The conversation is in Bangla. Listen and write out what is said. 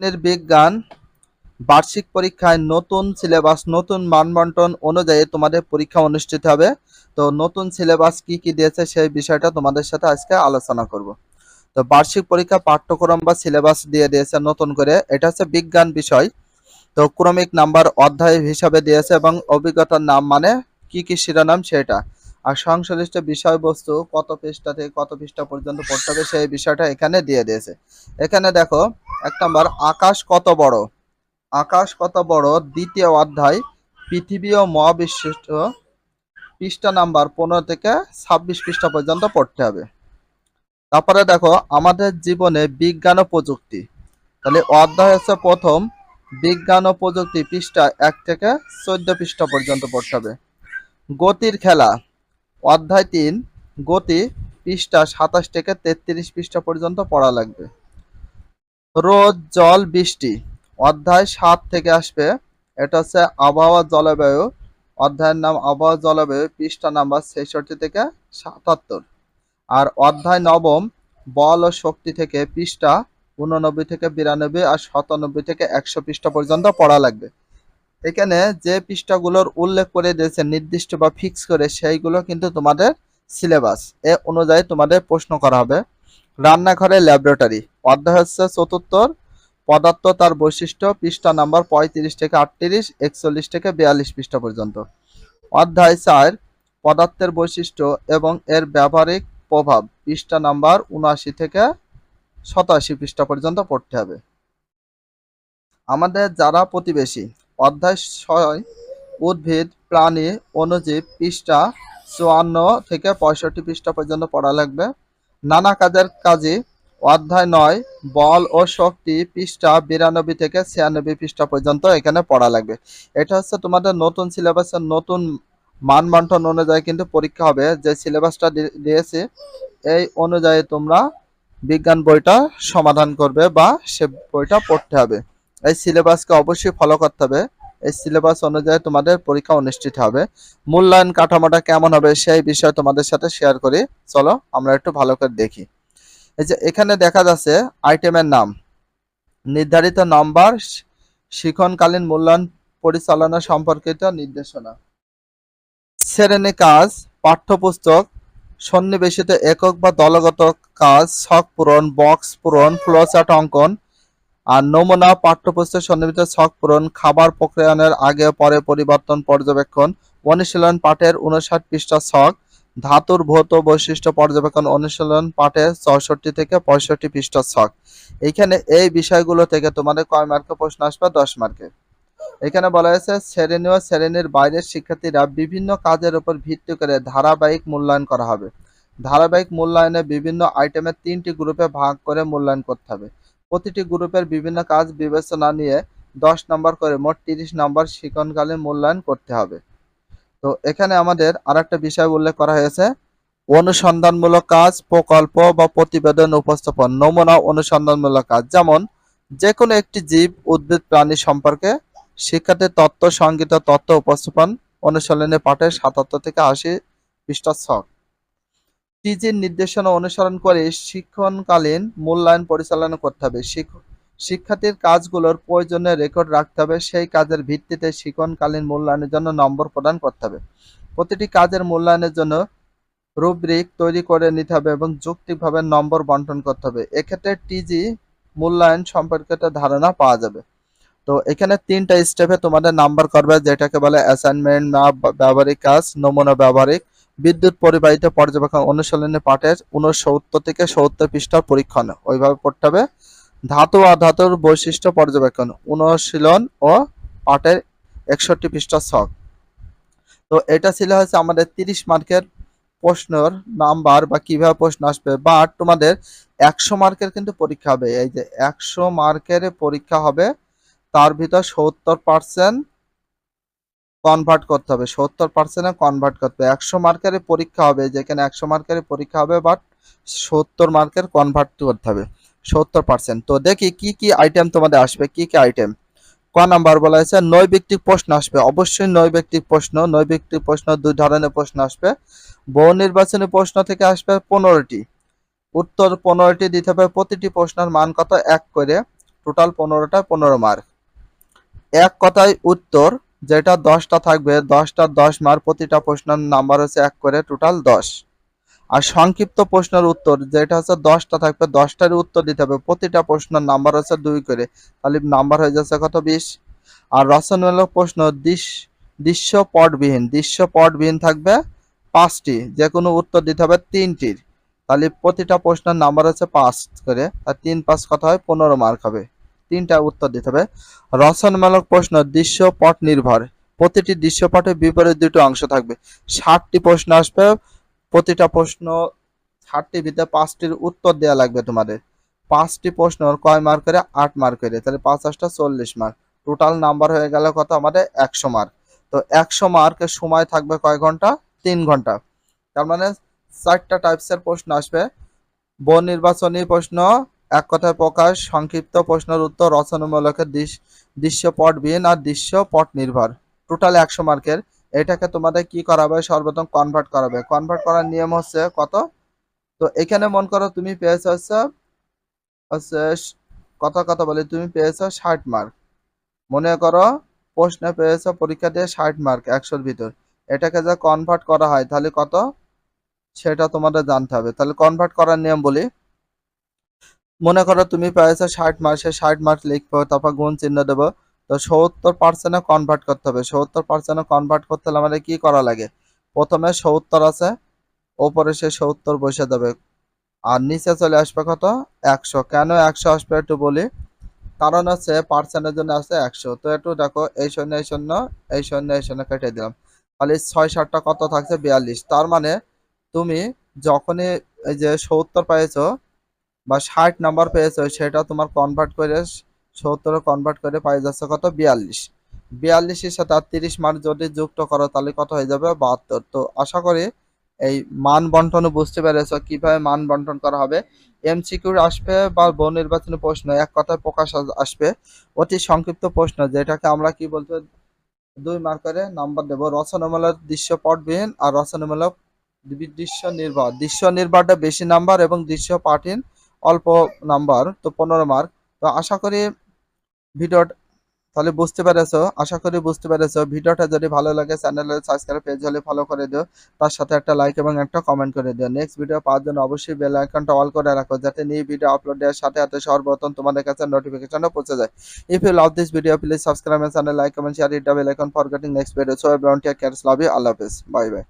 শ্রেণির বিজ্ঞান বার্ষিক পরীক্ষায় নতুন সিলেবাস, নতুন মানবন্টন অনুযায়ী তোমাদের পরীক্ষা অনুষ্ঠিত হবে। তো নতুন সিলেবাস কি কি দিয়েছে সেই বিষয়টা তোমাদের সাথে আজকে আলোচনা করব। তো বার্ষিক পরীক্ষা পাঠ্যক্রম বা সিলেবাস দিয়ে দিয়েছে নতুন করে। এটা হচ্ছে বিজ্ঞান বিষয়। তো ক্রমিক নাম্বার অধ্যায় হিসাবে দিয়েছে এবং অভিজ্ঞতার নাম মানে কি কি শিরোনাম সেটা। আর সংশ্লিষ্ট বিষয়বস্তু কত পৃষ্ঠা থেকে কত পৃষ্ঠা পর্যন্ত পড়তে হবে সেই বিষয়টা এখানে দিয়ে দিয়েছে। এখানে দেখো, এক নম্বর, আকাশ কত বড়? আকাশ কত বড়? দ্বিতীয় অধ্যায়, পৃথিবী ও মহাবিশ্ব পৃষ্ঠা নাম্বার পনেরো থেকে ছাব্বিশ পৃষ্ঠা পর্যন্ত পড়তে হবে। তারপরে দেখো, আমাদের জীবনে বিজ্ঞান ও প্রযুক্তি। তাহলে অধ্যায় হচ্ছে প্রথম, বিজ্ঞান ও প্রযুক্তি পৃষ্ঠা এক থেকে চোদ্দ পৃষ্ঠা পর্যন্ত পড়তে হবে। গতির খেলা অধ্যায় তিন, গতি পৃষ্ঠা সাতাশ থেকে তেত্রিশ পৃষ্ঠা পর্যন্ত পড়া লাগবে। রোদ জল, বৃষ্টি, অধ্যায় সাত থেকে আসবে। এটা হচ্ছে আবহাওয়া জলবায়ু। অধ্যায়ের নাম আবহাওয়া জলবায়ু, পৃষ্ঠা নাম্বার ছেষট্টি থেকে সাতাত্তর। আর অধ্যায় নবম, বল ও শক্তি থেকে পৃষ্ঠা উননব্বই থেকে বিরানব্বই আর সাতানব্বই থেকে একশো পৃষ্ঠা পর্যন্ত পড়া লাগবে। এখানে যে পৃষ্ঠাগুলোর উল্লেখ করে দিয়েছে, নির্দিষ্ট বা ফিক্স করে, সেইগুলো কিন্তু তোমাদের সিলেবাস এ অনুযায়ী তোমাদের প্রশ্ন করা হবে। রান্নাঘরে ল্যাবরেটরি অধ্যায় হচ্ছে চতুর্থর পদার্থ তার বৈশিষ্ট্য, পৃষ্ঠা নাম্বার পঁয়ত্রিশ থেকে আটত্রিশ, একচল্লিশ থেকে বিয়াল্লিশ পৃষ্ঠা পর্যন্ত। অধ্যায় চার, পদার্থের বৈশিষ্ট্য এবং এর ব্যবহারিক প্রভাব, পৃষ্ঠা নাম্বার উনআশি থেকে সতাশি পৃষ্ঠা পর্যন্ত পড়তে হবে। আমাদের যারা প্রতিবেশী অধ্যায় ছয়, উদ্ভিদ, প্রাণী অণুজীব পৃষ্ঠা চুয়ান্ন থেকে পঁয়ষট্টি পৃষ্ঠা পর্যন্ত পড়া লাগবে। নানা কাজের কাজে অধ্যায় নয়, বল ও শক্তি পৃষ্ঠা বিরানব্বই থেকে ছিয়ানব্বই পৃষ্ঠা পর্যন্ত এখানে পড়া লাগবে। এটা হচ্ছে তোমাদের নতুন সিলেবাসের নতুন মান বন্টন অনুযায়ী কিন্তু পরীক্ষা হবে। যে সিলেবাসটা দিয়েছে, এই অনুযায়ী তোমরা বিজ্ঞান বইটা সমাধান করবে বা সে বইটা পড়তে হবে। এই সিলেবাসকে অবশ্যই ফলো করতে হবে। এই সিলেবাস অনুযায়ী তোমাদের পরীক্ষা অনুষ্ঠিত হবে। মূল্যায়ন কাঠামোটা কেমন হবে সেই বিষয়ে তোমাদের সাথে শেয়ার করি। চলো, আমরা একটু ভালো করে দেখি। এই যে এখানে দেখা যাচ্ছে আইটেমের নাম। নির্ধারিত নাম্বার শিক্ষণকালীন মূল্যায়ন পরিচালনা সম্পর্কিত নির্দেশনা। শ্রেণি কাজ, পাঠ্যপুস্তক, সন্নিবেশিত একক বা দলগত কাজ, ছক পূরণ বক্স পূরণ ফ্লোচার্ট অঙ্কন আর নমুনা পাঠ্যপুস্তক সন্নিবেশিত ছক পূরণ, খাবার প্রক্রিয়ানের আগে পরে পরিবর্তন পর্যবেক্ষণ, অনুশীলন পাঠের উনষাট পৃষ্ঠা ছক, ধাতুর ভৌত বৈশিষ্ট্য পর্যবেক্ষণ, অনুশীলন পাঠে চৌষট্টি থেকে পঁয়ষট্টি পৃষ্ঠা ছক। এইখানে এই বিষয়গুলো থেকে তোমাদের কয় মার্কে প্রশ্ন আসবে? দশ মার্কে। এখানে বলা হয়েছে, শ্রেণি ও শ্রেণির বাইরের শিক্ষার্থীরা বিভিন্ন কাজের উপর ভিত্তি করে ধারাবাহিক মূল্যায়ন করা হবে। ধারাবাহিক মূল্যায়নে বিভিন্ন আইটেমের তিনটি গ্রুপে ভাগ করে মূল্যায়ন করতে হবে। প্রতিটি গ্রুপের বিভিন্ন কাজ বিবেচনা নিয়ে দশ নম্বর করে মোট তিরিশ নম্বর শিক্ষণকালীন মূল্যায়ন করতে হবে। তো এখানে আমাদের আর একটা বিষয় উল্লেখ করা হয়েছে। অনুসন্ধানমূলক কাজ, প্রকল্প বা প্রতিবেদন উপস্থাপন, নমুনা অনুসন্ধানমূলক কাজ। যেমন যে কোনো একটি জীব, উদ্ভিদ, প্রাণী সম্পর্কে শিক্ষার্থীর তত্ত্ব সংগীত তত্ত্ব উপস্থাপন অনুশীলনী পাঠে সাতাত্তর থেকে আশি পৃষ্ঠা ছক। টিজির নির্দেশনা অনুসরণ করে শিক্ষণকালীন মূল্যায়ন পরিচালনা করতে হবে। শিক্ষার্থীর কাজগুলোর প্রয়োজনে রেকর্ড রাখতে হবে। সেই কাজের ভিত্তিতে শিক্ষণকালীন মূল্যায়নের জন্য নম্বর প্রদান করতে হবে। প্রতিটি কাজের মূল্যায়নের জন্য রুব্রিক তৈরি করে নিতে হবে এবং যৌক্তিকভাবে নম্বর বন্টন করতে হবে। এক্ষেত্রে টিজি মূল্যায়ন সম্পর্কিত ধারণা পাওয়া যাবে। তো এখানে তিনটা স্টেপে তোমাদের নাম্বার করবে, যেটাকে বলে অ্যাসাইনমেন্ট না ব্যবহারিক কাজ, নমুনা ব্যবহারিক বিদ্যুৎ পরিবাহিত পর্যবেক্ষণ অনুশীলনী পাঠের উনসত্তর থেকে সত্তর পৃষ্ঠার পরীক্ষণ। ওইভাবে পড়তে হবে। ধাতু অধাতুর বৈশিষ্ট্য পর্যবেক্ষণ, অনুশীলন ও পাঠের একষট্টি পৃষ্ঠা ছক। তো এটা ছিল হচ্ছে আমাদের তিরিশ মার্কের প্রশ্নের নাম্বার বা কীভাবে প্রশ্ন আসবে। বা তোমাদের একশো মার্কের কিন্তু পরীক্ষা হবে। এই যে একশো মার্কের পরীক্ষা হবে, তার ভিতর সত্তর পার্সেন্ট কনভার্ট করতে হবে। সত্তর পার্সেন্টে কনভার্ট করতে হবে। একশো মার্কের পরীক্ষা হবে, যেখানে একশো মার্কের পরীক্ষা হবে বাট সত্তর মার্কের কনভার্ট করতে হবে। সত্তর পার্সেন্ট তো দেখি কি কি আইটেম তোমাদের আসবে, কি কি আইটেম ক নাম্বার বলা হয়েছে, নৈবিত্তিক প্রশ্ন আসবে। অবশ্যই নৈবিত্তিক প্রশ্ন নৈবিত্তিক প্রশ্ন, দুই ধরনের প্রশ্ন আসবে। বহু নির্বাচনী প্রশ্ন থেকে আসবে পনেরোটি। উত্তর পনেরোটি দিতে হবে, প্রতিটি প্রশ্নের মান কত? এক করে। টোটাল পনেরোটা, পনেরো মার্ক এক কথায় উত্তর যেটা দশটা থাকবে, দশটা দশ মার্ক প্রতিটা প্রশ্নের নাম্বার হচ্ছে এক করে টোটাল দশ। আর সংক্ষিপ্ত প্রশ্নের উত্তর, যেটা হচ্ছে দশটা থাকবে দশটার উত্তর দিতে হবে। প্রতিটা প্রশ্নের নাম্বার হচ্ছে দুই করে, তাহলে নাম্বার হয়ে যাচ্ছে কত বিশ? আর রচনামূলক প্রশ্ন, দৃশ- দৃশ্য পটবিহীন দৃশ্য পটবিহীন থাকবে পাঁচটি যে কোনো উত্তর দিতে হবে তিনটির। তাহলে প্রতিটা প্রশ্নের নাম্বার হচ্ছে পাঁচ করে, আর তিন পাঁচ কথা হয়? পনেরো মার্ক হবে। তিনটা উত্তর দিতে হবে। রচনামূলক প্রশ্ন, দৃশ্যপট নির্ভর। প্রতিটি দৃশ্যপটের বিপরীত দুটো অংশ থাকবে। ষাটটি প্রশ্ন আসবে, প্রতিটা প্রশ্ন ষাটটি ভিতরে পাঁচটির উত্তর দেওয়া লাগবে তোমাদের। পাঁচটি প্রশ্ন কয় মার্ক করে? আট মার্ক করে। তাহলে পাঁচ আটটা চল্লিশ মার্ক টোটাল নাম্বার হয়ে গেল কত? আমাদের একশো মার্ক তো একশো মার্কের সময় থাকবে কয় ঘণ্টা? তিন ঘণ্টা। তার মানে চারটা টাইপসের প্রশ্ন আসবে। বহু নির্বাচনী প্রশ্ন এক কথায় প্রকাশ, সংক্ষিপ্ত প্রশ্নের উত্তর, রচনামূলকের দৃশ- দৃশ্যপটবিহীন আর দৃশ্যপট নির্ভর। টোটাল একশো মার্কের। এটাকে তোমাদের কি করাবে? সর্বপ্রথম কনভার্ট করাবে। কনভার্ট করার নিয়ম হচ্ছে কত? তো এখানে মন করো, তুমি পেয়েছ হচ্ছে হচ্ছে কত কত বলি? তুমি পেয়েছ ষাট মার্ক। মনে করো, প্রশ্নে পেয়েছ পরীক্ষা দিয়ে ষাট মার্ক একশোর ভিতর। এটাকে যা কনভার্ট করা হয়, তাহলে কত? সেটা তোমাদের জানতে হবে। তাহলে কনভার্ট করার নিয়ম বলি। মনে করো তুমি পেয়েছ ষাট মার্ক সে ষাট মার্ক লিখব, তারপর গুণ চিহ্ন দেবো, তো সত্তর পার্সেন্টে কনভার্ট করতে হবে। সত্তর পার্সেন্টে কনভার্ট করতে হলে আমাদের কি করা লাগে? প্রথমে সত্তর আছে, ওপরে সে সত্তর বসে দেবে। আর নিচে চলে আসবে কত? একশো। কেন একশো আসবে একটু বলি? কারণ হচ্ছে পার্সেন্টের জন্য আছে একশো। তো একটু দেখো, এই শূন্য এই শূন্য এই শূন্য এই শূন্য কেটে দিলাম। তাহলে ছয় ষাটটা কত থাকছে? বিয়াল্লিশ। তার মানে তুমি যখনই এই যে সত্তর পেয়েছ বা ষাট নাম্বার পেয়েছ, সেটা তোমার কনভার্ট করে সত্তরে কনভার্ট করে পাই যাচ্ছে কত? বিয়াল্লিশ। বিয়াল্লিশের সাথে আর তিরিশ মার্ক যদি যুক্ত করো, তাহলে কত হয়ে যাবে? বাহাত্তর। তো আশা করি এই মান বন্টন বুঝতে পেরেছ, কীভাবে মান বন্টন করা হবে। এমসিকিউ আসবে বা বহু নির্বাচনী প্রশ্ন, এক কথায় প্রকাশ আসবে। অতি সংক্ষিপ্ত প্রশ্ন, যেটাকে আমরা কি বলতে দুই মার্কারে নাম্বার দেব। রচনামূলক দৃশ্যপটবিহীন আর রচনামূলক দৃশ্য নির্ভর। দৃশ্য নির্ভরটা বেশি নাম্বার এবং দৃশ্য পাঠিন অল্প নাম্বার, তো পনেরো মার্ক তো আশা করি ভিডিও তাহলে বুঝতে পেরেছ, আশা করি বুঝতে পেরেছ। ভিডিওটা যদি ভালো লাগে চ্যানেলে সাবস্ক্রাইব পেজ হলে ফলো করে দিও। তার সাথে একটা লাইক এবং একটা কমেন্ট করে দিও। নেক্সট ভিডিও পাওয়ার জন্য অবশ্যই বেল আইকনটা অল করে রাখো, যাতে নিউ ভিডিও আপলোড দেওয়ার সাথে সাথে সর্বপ্রথম তোমাদের কাছে নোটিফিকেশনটা পৌঁছে যায়। If you love this video please subscribe channel like comment share it bell icon for getting next video so everyone take care love you আল্লাহ হাফেজ বাই বাই